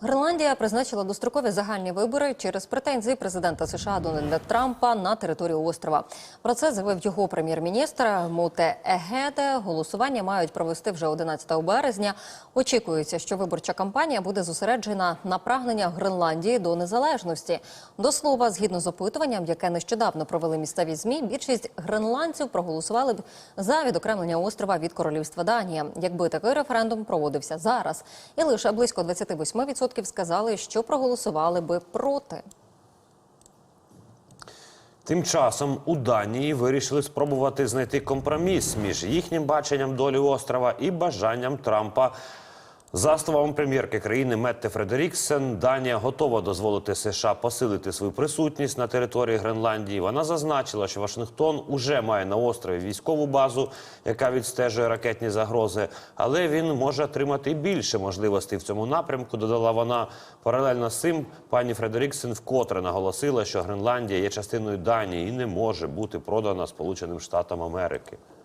Гренландія призначила дострокові загальні вибори через претензії президента США Дональда Трампа на територію острова. Про це заявив його прем'єр-міністр Муте Егеде. Голосування мають провести вже 11 березня. Очікується, що виборча кампанія буде зосереджена на прагнення Гренландії до незалежності. До слова, згідно з опитуванням, яке нещодавно провели місцеві змі, більшість гренландців проголосували б за відокремлення острова від королівства Данія, якби такий референдум проводився зараз. І лише близько 28% сказали, що проголосували би проти. Тим часом у Данії вирішили спробувати знайти компроміс між їхнім баченням долі острова і бажанням Трампа. За словами прем'єрки країни Метте Фредеріксен, Данія готова дозволити США посилити свою присутність на території Гренландії. Вона зазначила, що Вашингтон уже має на острові військову базу, яка відстежує ракетні загрози, але він може отримати більше можливостей в цьому напрямку. Додала вона паралельно з цим. Пані Фредеріксен вкотре наголосила, що Гренландія є частиною Данії і не може бути продана Сполученим Штатам Америки.